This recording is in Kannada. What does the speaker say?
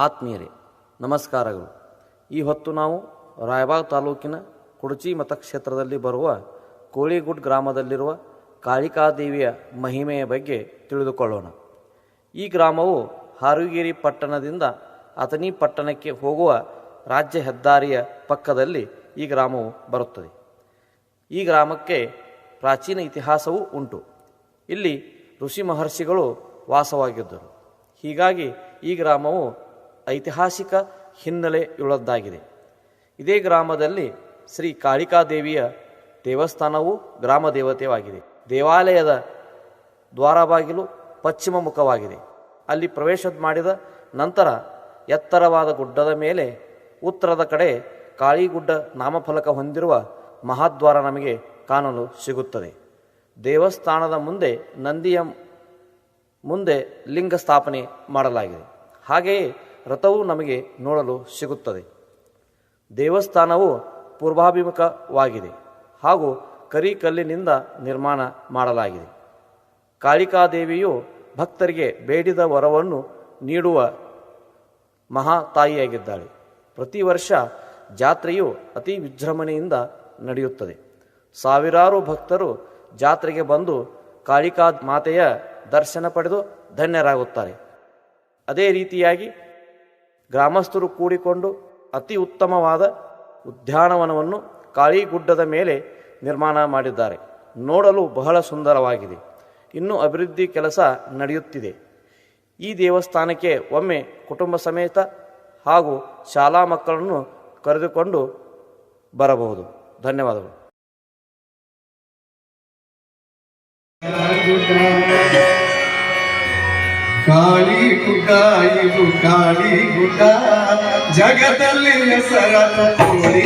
ಆತ್ಮೀಯರೇ, ನಮಸ್ಕಾರಗಳು. ಈ ಹೊತ್ತು ನಾವು ರಾಯಬಾಗ್ ತಾಲೂಕಿನ ಕುಡಚಿ ಮತಕ್ಷೇತ್ರದಲ್ಲಿ ಬರುವ ಕೋಳಿಗುಡ್ ಗ್ರಾಮದಲ್ಲಿರುವ ಕಾಳಿಕಾದೇವಿಯ ಮಹಿಮೆಯ ಬಗ್ಗೆ ತಿಳಿದುಕೊಳ್ಳೋಣ. ಈ ಗ್ರಾಮವು ಹಾರುಗೇರಿ ಪಟ್ಟಣದಿಂದ ಅಥಣಿ ಪಟ್ಟಣಕ್ಕೆ ಹೋಗುವ ರಾಜ್ಯ ಹೆದ್ದಾರಿಯ ಪಕ್ಕದಲ್ಲಿ ಈ ಗ್ರಾಮವು ಬರುತ್ತದೆ. ಈ ಗ್ರಾಮಕ್ಕೆ ಪ್ರಾಚೀನ ಇತಿಹಾಸವೂ ಉಂಟು. ಇಲ್ಲಿ ಋಷಿ ಮಹರ್ಷಿಗಳು ವಾಸವಾಗಿದ್ದರು. ಹೀಗಾಗಿ ಈ ಗ್ರಾಮವು ಐತಿಹಾಸಿಕ ಹಿನ್ನೆಲೆಯುಳ್ಳದ್ದಾಗಿದೆ. ಇದೇ ಗ್ರಾಮದಲ್ಲಿ ಶ್ರೀ ಕಾಳಿಕಾದೇವಿಯ ದೇವಸ್ಥಾನವು ಗ್ರಾಮ ದೇವತೆಯಾಗಿದೆ ದೇವಾಲಯದ ದ್ವಾರಬಾಗಿಲು ಪಶ್ಚಿಮ ಮುಖವಾಗಿದೆ. ಅಲ್ಲಿ ಪ್ರವೇಶ ಮಾಡಿದ ನಂತರ ಎತ್ತರವಾದ ಗುಡ್ಡದ ಮೇಲೆ ಉತ್ತರದ ಕಡೆ ಕಾಳಿಗುಡ್ಡ ನಾಮಫಲಕ ಹೊಂದಿರುವ ಮಹಾದ್ವಾರ ನಮಗೆ ಕಾಣಲು ಸಿಗುತ್ತದೆ. ದೇವಸ್ಥಾನದ ಮುಂದೆ ನಂದಿಯ ಮುಂದೆ ಲಿಂಗ ಸ್ಥಾಪನೆ ಮಾಡಲಾಗಿದೆ. ಹಾಗೆಯೇ ರಥವು ನಮಗೆ ನೋಡಲು ಸಿಗುತ್ತದೆ. ದೇವಸ್ಥಾನವು ಪೂರ್ವಾಭಿಮುಖವಾಗಿದೆ ಹಾಗೂ ಕರಿಕಲ್ಲಿನಿಂದ ನಿರ್ಮಾಣ ಮಾಡಲಾಗಿದೆ. ಕಾಳಿಕಾದೇವಿಯು ಭಕ್ತರಿಗೆ ಬೇಡಿದ ವರವನ್ನು ನೀಡುವ ಮಹಾತಾಯಿಯಾಗಿದ್ದಾಳೆ ಪ್ರತಿ ವರ್ಷ ಜಾತ್ರೆಯು ಅತಿ ವಿಜೃಂಭಣೆಯಿಂದ ನಡೆಯುತ್ತದೆ. ಸಾವಿರಾರು ಭಕ್ತರು ಜಾತ್ರೆಗೆ ಬಂದು ಕಾಳಿಕಾ ಮಾತೆಯ ದರ್ಶನ ಪಡೆದು ಧನ್ಯರಾಗುತ್ತಾರೆ. ಅದೇ ರೀತಿಯಾಗಿ ಗ್ರಾಮಸ್ಥರು ಕೂಡಿಕೊಂಡು ಅತಿ ಉತ್ತಮವಾದ ಉದ್ಯಾನವನವನ್ನು ಕಾಳಿಗುಡ್ಡದ ಮೇಲೆ ನಿರ್ಮಾಣ ಮಾಡಿದ್ದಾರೆ. ನೋಡಲು ಬಹಳ ಸುಂದರವಾಗಿದೆ. ಇನ್ನು ಅಭಿವೃದ್ಧಿ ಕೆಲಸ ನಡೆಯುತ್ತಿದೆ. ಈ ದೇವಸ್ಥಾನಕ್ಕೆ ಒಮ್ಮೆ ಕುಟುಂಬ ಸಮೇತ ಹಾಗೂ ಶಾಲಾ ಮಕ್ಕಳನ್ನು ಕರೆದುಕೊಂಡು ಬರಬಹುದು. ಧನ್ಯವಾದಗಳು. ಕಾಳಿ ಗುಡ್ಡ ಇದು ಕಾಳಿ ಗುಡ್ಡ ಜಗದಲ್ಲಿ ಹೆಸರಾದ ಕೋಳಿ